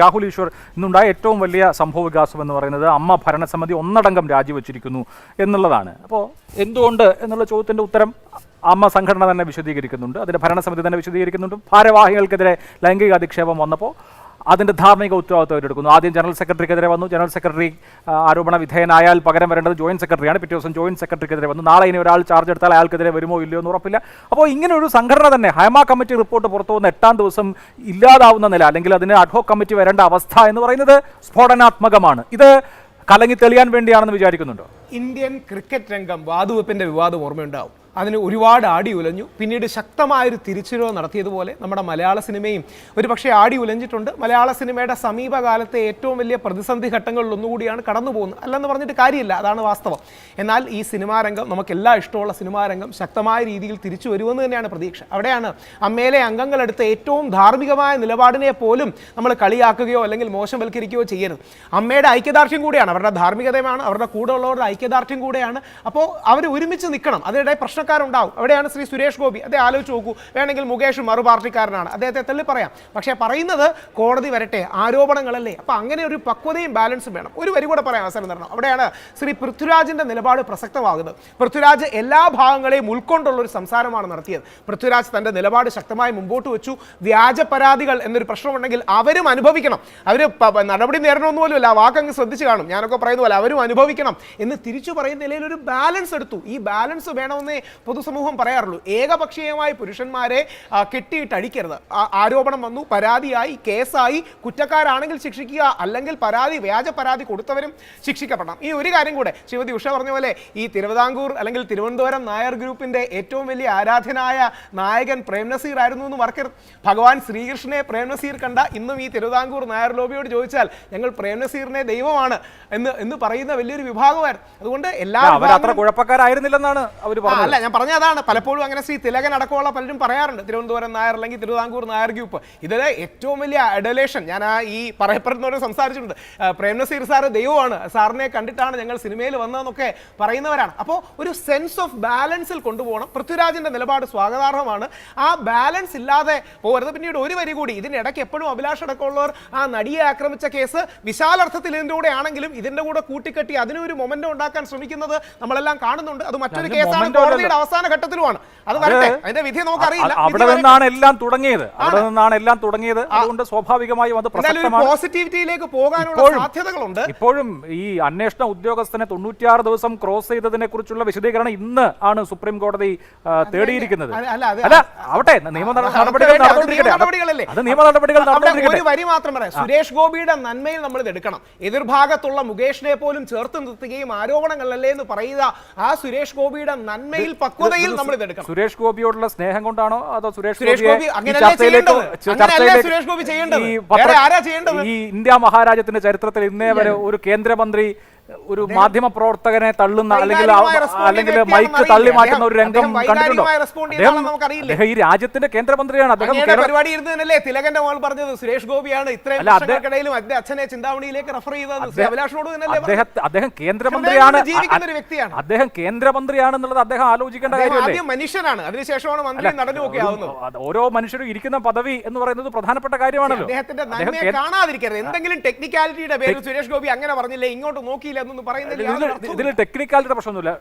രാഹുൽ ഈശ്വർ ഇന്നുണ്ടായ ഏറ്റവും വലിയ സംഭവ വികാസം എന്ന് പറയുന്നത് അമ്മ ഭരണസമിതി ഒന്നടങ്കം രാജിവെച്ചിരിക്കുന്നു എന്നുള്ളതാണ്. അപ്പോൾ എന്തുകൊണ്ട് എന്നുള്ള ചോദ്യത്തിന്റെ ഉത്തരം അമ്മ സംഘടന തന്നെ വിശദീകരിക്കുന്നുണ്ട്. അതിന്റെ ഭരണസമിതി തന്നെ വിശദീകരിക്കുന്നുണ്ട്. ഭാരവാഹികൾക്കെതിരെ ലൈംഗിക അധിക്ഷേപം വന്നപ്പോൾ അതിന്റെ ധാർമ്മിക ഉത്തരവാദിത്വം ഏറ്റെടുക്കുന്നു. ആദ്യം ജനറൽ സെക്രട്ടറിക്കെതിരെ വന്നു. ജനറൽ സെക്രട്ടറി ആരോപണ വിധേയനായാൽ പകരം വരേണ്ടത് ജോയിന്റ് സെക്രട്ടറിയാണ്. പിറ്റേ ദിവസം ജോയിന്റ് സെക്രട്ടറിക്കെതിരെ വന്നു. നാളെ ഇനി ഒരാൾ ചാർജ് എടുത്താൽ അയാൾക്കെതിരെ വരുമോ ഇല്ലയോ എന്ന് ഉറപ്പില്ല. അപ്പോൾ ഇങ്ങനെ ഒരു സംഘടന തന്നെ ഹൈമ കമ്മിറ്റി റിപ്പോർട്ട് പുറത്തു വന്ന എട്ടാം ദിവസം ഇല്ലാതാവുന്ന നില അല്ലെങ്കിൽ അതിന് അഡ്ഹോ കമ്മിറ്റി വരേണ്ട അവസ്ഥ എന്ന് പറയുന്നത് സ്ഫോടനാത്മകമാണ്. ഇത് കലങ്ങി തെളിയാൻ വേണ്ടിയാണെന്ന് വിചാരിക്കുന്നുണ്ടോ? ഇന്ത്യൻ ക്രിക്കറ്റ് രംഗം വാതുവെപ്പിന്റെ വിവാദം ഓർമ്മയുണ്ടാവും. അതിന് ഒരുപാട് ആടി ഉലഞ്ഞു. പിന്നീട് ശക്തമായൊരു തിരിച്ചുരവ് നടത്തിയതുപോലെ നമ്മുടെ മലയാള സിനിമയും ഒരു പക്ഷേ ആടി ഉലഞ്ഞിട്ടുണ്ട്. മലയാള സിനിമയുടെ സമീപകാലത്തെ ഏറ്റവും വലിയ പ്രതിസന്ധി ഘട്ടങ്ങളിൽ ഒന്നുകൂടിയാണ് കടന്നു പോകുന്നത്. അല്ലെന്ന് പറഞ്ഞിട്ട് കാര്യമില്ല. അതാണ് വാസ്തവം. എന്നാൽ ഈ സിനിമാ രംഗം നമുക്കെല്ലാം ഇഷ്ടമുള്ള സിനിമാ രംഗം ശക്തമായ രീതിയിൽ തിരിച്ചു വരുമെന്ന് തന്നെയാണ് പ്രതീക്ഷ. അവിടെയാണ് അമ്മയിലെ അംഗങ്ങളെടുത്ത ഏറ്റവും ധാർമ്മികമായ നിലപാടിനെ പോലും നമ്മൾ കളിയാക്കുകയോ അല്ലെങ്കിൽ മോശവൽക്കരിക്കുകയോ ചെയ്യരുത്. അമ്മയുടെ ഐക്യദാർഢ്യം കൂടിയാണ്. അവരുടെ ധാർമ്മികതയാണ് അവരുടെ കൂടെ ഉള്ളവരുടെ ഐക്യദാർഢ്യം കൂടെയാണ്. അപ്പോൾ അവർ ഒരുമിച്ച് നിൽക്കണം. അതിനിടെ പ്രശ്നക്കാരുണ്ടാവും അവിടെയാണ് ശ്രീ സുരേഷ് ഗോപി. അദ്ദേഹം ആലോചിച്ച് നോക്കൂ. വേണമെങ്കിൽ മുകേഷ് മറു പാർട്ടിക്കാരനാണ്. അദ്ദേഹത്തെ തള്ളി പറയാം. പക്ഷേ പറയുന്നത് കോടതി വരട്ടെ ആരോപണങ്ങളല്ലേ? അപ്പോൾ അങ്ങനെ ഒരു പക്വതയും ബാലൻസും വേണം. ഒരു വരി കൂടെ പറയാൻ അവസരം തരണം. അവിടെയാണ് ശ്രീ പൃഥ്വിരാജിന്റെ നിലപാട് പ്രസക്തമാകുന്നത്. പൃഥ്വിരാജ് എല്ലാ ഭാഗങ്ങളെയും ഉൾക്കൊണ്ടുള്ള ഒരു സംസാരമാണ് നടത്തിയത്. പൃഥ്വിരാജ് തന്റെ നിലപാട് ശക്തമായി മുമ്പോട്ട് വെച്ചു. വ്യാജ പരാതികൾ എന്നൊരു പ്രശ്നമുണ്ടെങ്കിൽ അവരും അനുഭവിക്കണം. അവർ നടപടി നേരിടണമെന്ന് പോലും ആ വാക്കങ്ങ് ശ്രദ്ധിച്ച് കാണും. ഞാനൊക്കെ പറയുന്ന പോലെ അവരും അനുഭവിക്കണം എന്ന് തിരിച്ചു പറയുന്ന നിലയിൽ ഒരു ബാലൻസ് എടുത്തു. ഈ ബാലൻസ് വേണമെന്നേ പൊതുസമൂഹം പറയാറുള്ളൂ ഏകപക്ഷീയമായി പുരുഷന്മാരെ കെട്ടിയിട്ട് അടിക്കരുത്. ആരോപണം വന്നു പരാതിയായി കേസായി കുറ്റക്കാരാണെങ്കിൽ ശിക്ഷിക്കുക അല്ലെങ്കിൽ പരാതി വ്യാജ പരാതി കൊടുത്തവരും ശിക്ഷിക്കപ്പെടണം. ഈ ഒരു കാര്യം കൂടെ ശ്രീമതി ഉഷ പറഞ്ഞ പോലെ ഈ തിരുവിതാംകൂർ അല്ലെങ്കിൽ തിരുവനന്തപുരം നായർ ഗ്രൂപ്പിന്റെ ഏറ്റവും വലിയ ആരാധനായ നായകൻ പ്രേം നസീർ ആയിരുന്നു എന്ന് മറക്കരുത്. ഭഗവാൻ ശ്രീകൃഷ്ണനെ പ്രേം നസീർ കണ്ട ഇന്നും ഈ തിരുവിതാംകൂർ നായർ ലോബിയോട് ചോദിച്ചാൽ ഞങ്ങൾ പ്രേം നസീറിനെ ദൈവമാണ് എന്ന് എന്ന് പറയുന്ന വലിയൊരു വിഭാഗമായിരുന്നു. അതുകൊണ്ട് എല്ലാ കുഴപ്പക്കാരായിരുന്നില്ലെന്നാണ് അവർ അല്ല ഞാൻ പറഞ്ഞ അതാണ് പലപ്പോഴും അങ്ങനെ ശ്രീ തിലകൻ അടക്കമുള്ള പലരും പറയാറുണ്ട് തിരുവനന്തപുരം നായർ അല്ലെങ്കിൽ തിരുവിതാംകൂർ നായർ ഗ്രൂപ്പ്. ഇതിൽ ഏറ്റവും വലിയ അഡലേഷൻ ഞാൻ ആ ഈ പറയപ്പെടുന്നവരോട് സംസാരിച്ചിട്ടുണ്ട്. പ്രേംനസീർ പ്രേം നസീർ സാറ് ദൈവമാണ് സാറിനെ കണ്ടിട്ടാണ് ഞങ്ങൾ സിനിമയിൽ വന്നതെന്നൊക്കെ പറയുന്നവരാണ്. അപ്പോൾ ഒരു സെൻസ് ഓഫ് ബാലൻസിൽ കൊണ്ടുപോകണം. പൃഥ്വിരാജിന്റെ നിലപാട് സ്വാഗതാർഹമാണ്. ആ ബാലൻസ് ഇല്ലാതെ പോകരുത്. പിന്നീട് ഒരു വരി കൂടി ഇതിനിടയ്ക്ക് എപ്പോഴും അഭിലാഷ് അടക്കമുള്ളവർ ആ നടിയെ ആക്രമിച്ച കേസ് വിശാലർത്ഥത്തിൽ ഇതിന്റെ കൂടെ ആണെങ്കിലും ഇതിന്റെ കൂടെ കൂട്ടിക്കെട്ടി അതിനൊരു മൊമെന്റ് ഉണ്ടാക്കാൻ ശ്രമിക്കുന്നത് നമ്മളെല്ലാം കാണുന്നുണ്ട്. അത് മറ്റൊരു കേസാണ് കോടതിയുടെ അല്ലല്ലോ. അവസാന ഘട്ടത്തിലുമാണ്. അത് വരട്ടെ. അതിന്റെ വിധി നമുക്കറിയില്ല. അറിയില്ല അവിടെ നിന്നാണ് എല്ലാം തുടങ്ങിയത്. അവിടെ നിന്നാണ് എല്ലാം തുടങ്ങിയത്. അതുകൊണ്ട് സ്വാഭാവികമായും അത് പോസിറ്റിവിറ്റിയിലേക്ക് പോകാനുള്ള സാധ്യതകളുണ്ട്. ഇപ്പോഴും ഈ അന്വേഷണ ഉദ്യോഗസ്ഥനെ തൊണ്ണൂറ്റിയാറ് ദിവസം ക്രോസ് ചെയ്തതിനെ കുറിച്ചുള്ള വിശദീകരണം ഇന്ന് ആണ് സുപ്രീം കോടതി തേടിയിരിക്കുന്നത്. അല്ല, ആവട്ടെ നിയമ നട- നടപടികൾ അത് നിയമ നടപടികളല്ലേ? അത് നിയമ നടപടികൾ ഒരു വരി മാത്രം പറയാം. സുരേഷ് ഗോപിയുടെ നന്മയിൽ നമ്മൾ ഇത് എടുക്കണം. എതിർഭാഗത്തുള്ള മുകേഷിനെ പോലും ചേർത്ത് നിർത്തുകയും ആരോപണങ്ങളല്ലേ എന്ന് പറയുക ആ സുരേഷ് ഗോപിയുടെ നന്മയിൽ പക്വതയിൽ നമ്മൾ ഇത് എടുക്കണം. സുരേഷ് ഗോപിയോടുള്ള സ്നേഹം കൊണ്ടാണോ അതോ സുരേഷ് സുരേഷ് ഗോപി സുരേഷ് ഗോപി ചെയ്യേണ്ടത്? ഈ ഇന്ത്യ മഹാരാജ്യത്തിന്റെ ചരിത്രത്തിൽ ഇന്നേ വരെ ഒരു കേന്ദ്രമന്ത്രി ഒരു മാധ്യമ പ്രവർത്തകനെ തള്ളുന്ന അല്ലെങ്കിൽ അല്ലെങ്കിൽ മൈക്ക് തള്ളി മാറ്റുന്ന ഒരു രംഗം കണ്ടിട്ടുണ്ടോ? അദ്ദേഹം ഈ രാജ്യത്തിന്റെ കേന്ദ്രമന്ത്രിയാണ്. അദ്ദേഹം പരിപാടി തിലകന്റെ മോൾ പറഞ്ഞത് സുരേഷ് ഗോപിയാണ് ഇത്രയും വർഷങ്ങൾക്കിടയിലും അച്ഛനെ ചിന്താമണിയിലേക്ക് റെഫർ ചെയ്തത് അദ്ദേഹം- കേന്ദ്രമന്ത്രിയാണ്. ഒരു വ്യക്തിയാണ്. അദ്ദേഹം കേന്ദ്രമന്ത്രിയാണെന്നുള്ളത് അദ്ദേഹം ആലോചിക്കേണ്ട കാര്യമല്ലേ? മനുഷ്യനാണ്. അതിനുശേഷമാണ് മന്ത്രി നടന്നു ഒക്കെ ആവുന്നത്. ഓരോ മനുഷ്യരും ഇരിക്കുന്ന പദവി എന്ന് പറയുന്നത് പ്രധാനപ്പെട്ട കാര്യമാണല്ലോ. അദ്ദേഹത്തിന്റെ നന്മയെ കാണാതിരിക്കരുത്. എന്തെങ്കിലും ടെക്നിക്കാലിറ്റിയുടെ പേരിൽ സുരേഷ് ഗോപി അങ്ങനെ പറഞ്ഞില്ലേ? ഇങ്ങോട്ട് നോക്കിയില്ല എന്നൊന്നും പറയുന്നില്ല ഇതിൽ ഇതിൽ ടെക്നിക്കാലിറ്റിയുടെ പ്രശ്നമൊന്നുമില്ല.